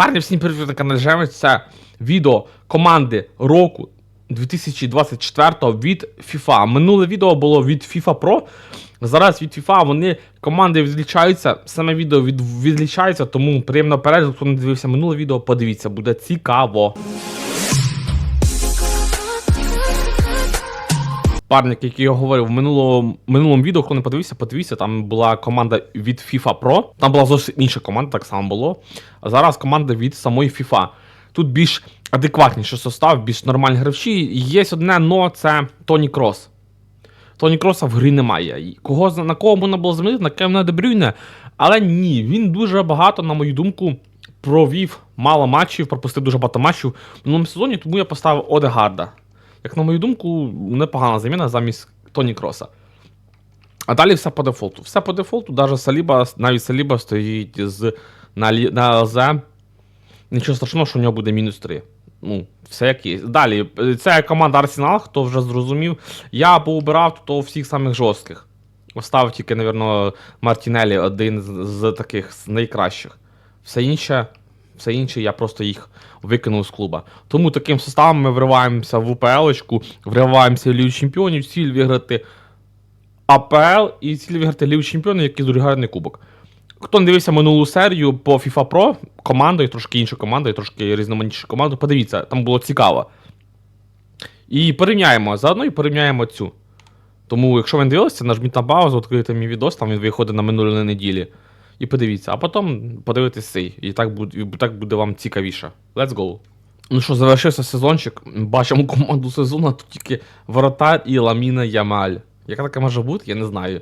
Парні, всім привіт на каналі. Це відео команди року 2024 від FIFA. Минуле відео було від FIFA Pro. Зараз від FIFA вони команди відлічаються. Саме відео від, відлічається, тому приємно перегляд, хто не дивився минуле відео, подивіться, буде цікаво. Парник, який я говорив в минулому, минулому відео, хто не подивився, подивіться, там була команда від FIFA Pro. Там була зовсім інша команда, так само було. А зараз команда від самої FIFA. Тут більш адекватніший состав, більш нормальні гравчі. Є одне но це Тоні Крос. Тоні Кроса в грі немає. Кого, на кого можна було замінити, на Кевіна Дебрюйне. Але ні, він дуже багато, на мою думку, провів мало матчів, пропустив дуже багато матчів в минулому сезоні, тому я поставив Одегарда. Як на мою думку, непогана заміна замість Тоні Кроса. А далі все по дефолту. Все по дефолту, навіть Саліба, навіть Саліба стоїть з, на, на ЛЗ. Нічого страшного, що у нього буде мінус 3. Ну, все як є. Далі, це команда Арсенал, хто вже зрозумів. Я поубирав тут всіх самих жорстких. Оставив тільки, напевно, Мартінелі один з, таких найкращих. Все інше, все інше, я просто їх викинув з клуба. Тому таким составом ми вриваємося в УПЛ-очку, вриваємося в Лігу Чемпіонів, ціль виграти АПЛ і ціль виграти Лігу Чемпіонів, який дуже гарний кубок. Хто не дивився минулу серію по FIFA Pro командою, трошки інша команда, і трошки різноманітніша команда, подивіться, там було цікаво. І порівняємо заодно і порівняємо цю. Тому, якщо ви не дивилися, нажміть на паузу, відкрийте мій відос, там він виходить на минулій неділі. І подивіться, а потім подивитись цей. І так буде, і так буде вам цікавіше. Let's go. Ну що, завершився сезончик. Бачимо команду сезону, тут тільки воротар і Ламіна Ямаль. Яка таке може бути, я не знаю.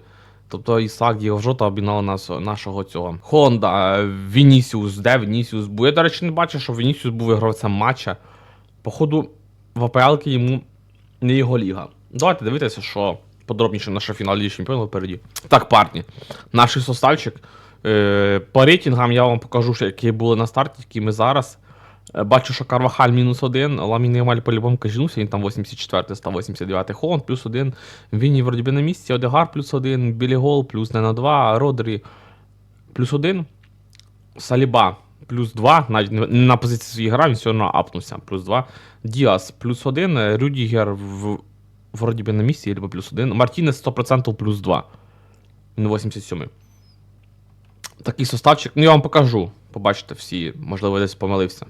Тобто Ісак Діго Жота обігнали нас, нашого цього. Хонда, Вінісіус, де Вінісіус був. Я, до речі, не бачив, що Вінісіус був гравцем матча. Походу, в АПЛ йому не його ліга. Давайте дивитися, що подробніше наше фінал Ліги Чемпіонів впереді. Так, парні, наш составчик. Е, по рейтингам я вам покажу, які були на старті, які ми зараз. Е, Бачу, що Карвахаль мінус один, Ламін Ямаль по-любому кажінувся, він там 84 став 89 Холланд плюс один, Вінні вроді би на місці, Одегар плюс один, Білі Гол плюс не на 2, Родрі плюс один, Саліба плюс 2, навіть не на позиції своїх грав, він все одно апнувся, плюс 2, Діас плюс 1, Рюдігер в, вроді би на місці, або плюс 1, Мартінес 100% плюс 2, він 87 Такий составчик, ну я вам покажу, побачите всі, можливо, десь помилився.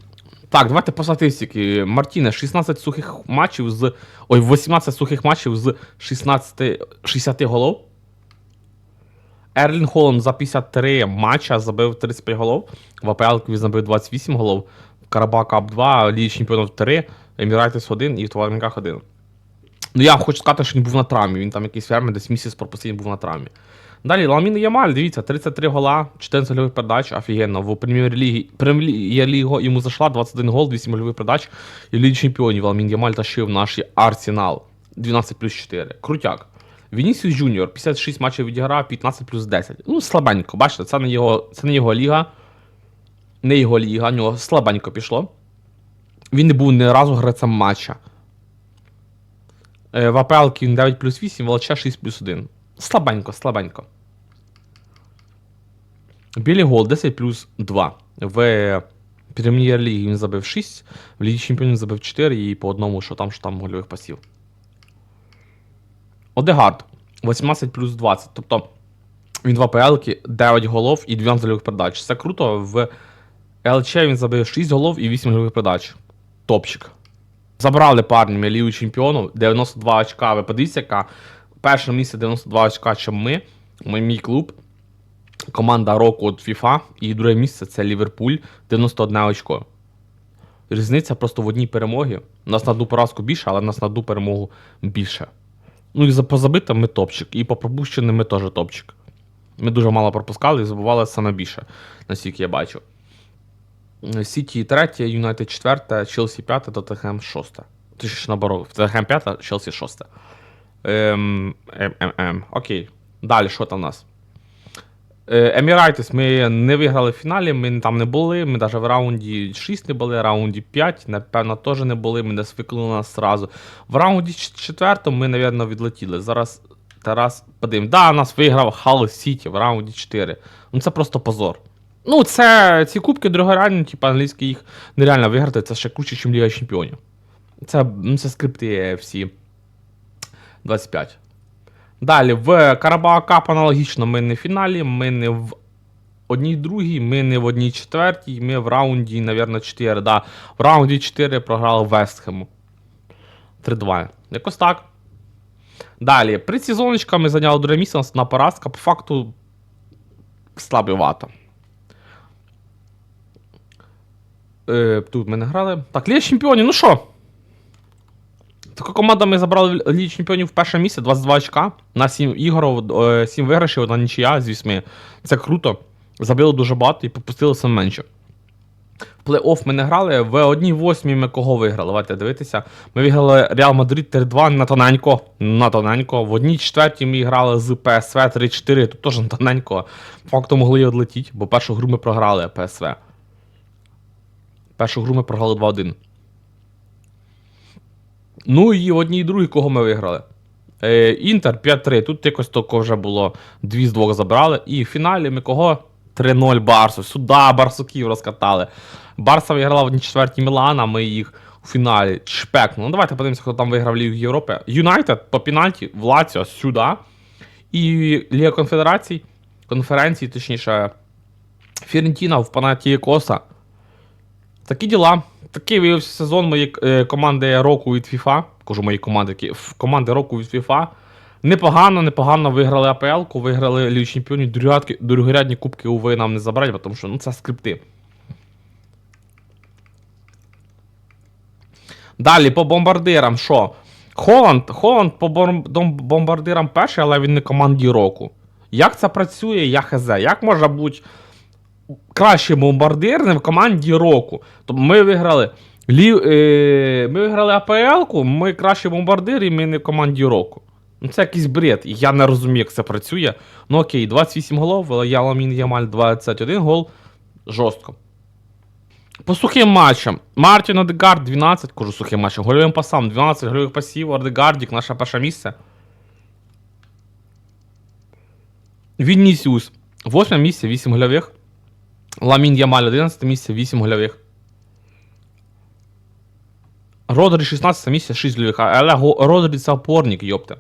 Так, давайте по статистиці. Мартіне 16 сухих матчів з. Ой, 18 сухих матчів з 16, 60 голов. Ерлін Холланд за 53 матча забив 35 голов. В АПЛ він забив 28 голов. Караба Кап 2, Ліги Чемпіонів 3, Емірайтес 1 і в Товарниках 1. Ну я хочу сказати, що він був на травмі. Він там якийсь фермер, десь місяць пропустив, був на травмі. Далі Ламін Ямаль, дивіться, 33 гола, 14 гольових передач, офігенно. В прем'єр-лігі прем'єр-лігі йому зайшла 21 гол, 8 гольових передач. І Лігі Чемпіонів Ламін Ямаль тащив наш Арсенал. 12 плюс 4. Крутяк. Вінісіус Джуніор, 56 матчів відіграв, 15 плюс 10. Ну, слабенько, бачите, це не його, це не його ліга. Не його ліга, у нього слабенько пішло. Він не був ні разу гравцем матча. Е, В АПЛ він 9 плюс 8, в ЛЧ 6 плюс 1. Слабенько, слабенько. Білі гол 10 плюс 2. В прем'єр-лігі він забив 6, в Лігі Чемпіонів забив 4 і по одному, що там, що там гольових пасів. Одегард 18 плюс 20. Тобто він в АПЛ 9 голов і 12 гольових передач. Це круто. В ЛЧ він забив 6 голов і 8 гольових передач. Топчик. Забрали парнями Лігу Чемпіонів, 92 очка. Ви подивіться, яка перше місце 92 очка, чим ми. Ми мій клуб. Команда року від FIFA. І друге місце це Ліверпуль, 91 очко. Різниця просто в одній перемогі. У нас на одну поразку більше, але у нас на одну перемогу більше. Ну і по забитим ми топчик, і по пропущеним ми теж топчик. Ми дуже мало пропускали і забували саме більше, наскільки я бачу. Сіті третє, Юнайтед четверте, Челсі п'яте, Тоттенхем шосте. Точніше наоборот, Тоттенхем п'яте, Челсі шосте. Ем, ем, ем, ем. Окей. Далі, що там у нас? Е, Емірайтес ми не виграли в фіналі, ми там не були. Ми навіть в раунді 6 не були, в раунді 5, напевно, теж не були, ми не свикнули нас зразу. В раунді 4 ми, напевно, відлетіли. Зараз Тарас подивимо. Да, нас виграв Хал Сіті в раунді 4. Ну це просто позор. Ну, це ці кубки другорядні, типу англійські їх нереально виграти, це ще круче, ніж Ліга Чемпіонів. Це, ну, це скрипти всі 25. Далі, в Карабао Кап аналогічно ми не в фіналі, ми не в одній другій, ми не в одній четвертій, ми в раунді, навірно, 4. Да. В раунді 4 програли Вестхему. 3-2. Якось так. Далі, предсезоночка ми зайняли друге місце, на поразка, по факту слабовато. Е, тут ми не грали. Так, Ліга Чемпіонів, ну що? Така команда ми забрали в Лігі Чемпіонів перше місце, 22 очка. На 7 ігор, 7 виграшів, одна нічия з 8. Це круто. Забили дуже багато і попустили саме менше. В плей-офф ми не грали. В одній восьмій ми кого виграли? Давайте дивитися. Ми виграли Реал Мадрид 3-2 на тоненько. На тоненько. В одній четвертій ми грали з ПСВ 3-4, тут теж на тоненько. Факту могли і відлетіти, бо першу гру ми програли ПСВ. Першу гру ми програли 2-1. Ну і в одній і другій кого ми виграли. Е, Інтер 5-3. Тут якось тільки вже було 2 з 2 забрали. І в фіналі ми кого? 3-0 Барсу. Сюди Барсуків розкатали. Барса виграла в одній четвертій Мілана, ми їх у фіналі чпекнули. Ну давайте подивимося, хто там виграв Лігу Європи. Юнайтед по пенальті в сюди. І Ліга Конфедерацій, конференції, точніше, Фірентіна в Панаті Коса. Такі діла. Такий виявився сезон моєї е, команди року від FIFA. Кажу мої команди, команди року від FIFA. Непогано, непогано виграли АПЛ-ку, виграли Лігу Чемпіонів, другорядні кубки, уви, нам не забрати, тому що ну, це скрипти. Далі по бомбардирам, що? Холланд, Холланд по бомбардирам перший, але він не команді року. Як це працює, я хз. Як може бути кращий бомбардир не в команді року? Тобто ми виграли. Лі, е, ми виграли АПЛ-ку, ми кращий бомбардир, і ми не в команді року. Ну це якийсь бред. Я не розумію, як це працює. Ну окей, 28 голов, Яламін Ямаль 21 гол. Жорстко. По сухим матчам. Мартін Одегард 12, кажу сухим матчам. Гольовим пасам 12 гольових пасів. Одегардік, наше перше місце. Віннісіус. 8 місце, 8 гольових. Ламін Ямаль 11 місце, 8 гольових. Родрі 16 місце, 6 гольових. Але Родрі це опорник, йопте.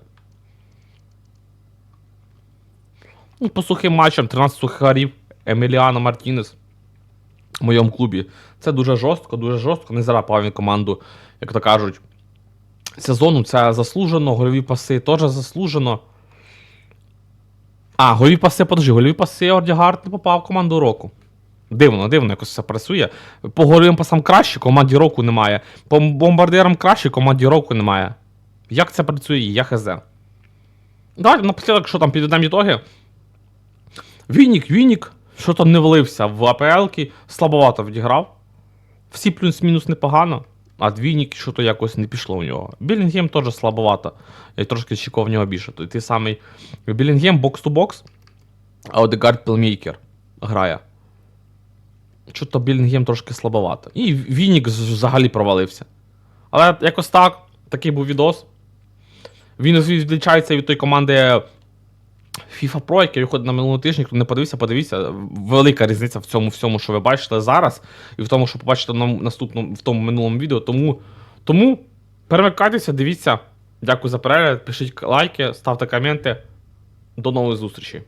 Ну, по сухим матчам 13 сухарів. Еміліано Мартінес в моєму клубі. Це дуже жорстко, дуже жорстко. Не зарапав він команду, як то кажуть. Сезону це заслужено, гольові паси теж заслужено. А, гольові паси, подожди, гольові паси Ордігард не попав в команду року. Дивно, дивно якось це працює. По гольовим краще, команді року немає. По бомбардирам краще, команді року немає. Як це працює, я хз. Давайте напослідок, що там підведемо ітоги. Вінік, Вінік, що то не влився в АПЛ-ки, слабовато відіграв. Всі плюс-мінус непогано, а Двінік що то якось не пішло у нього. Білінгем теж слабовато. Я трошки чекав в нього більше. Той, самий Білінгем бокс-ту-бокс, а Одегард плеймейкер грає. То Білінгем трошки слабовато. І Вінік взагалі провалився. Але якось так, такий був відос. Він відлічається від тої команди FIFA Pro, який виходить на минулому тижні, хто не подивився, подивіться. Велика різниця в цьому всьому, що ви бачите зараз, і в тому, що побачите на наступному в тому минулому відео. Тому, тому перемикайтеся, дивіться. Дякую за перегляд. Пишіть лайки, ставте коменти. До нових зустрічей.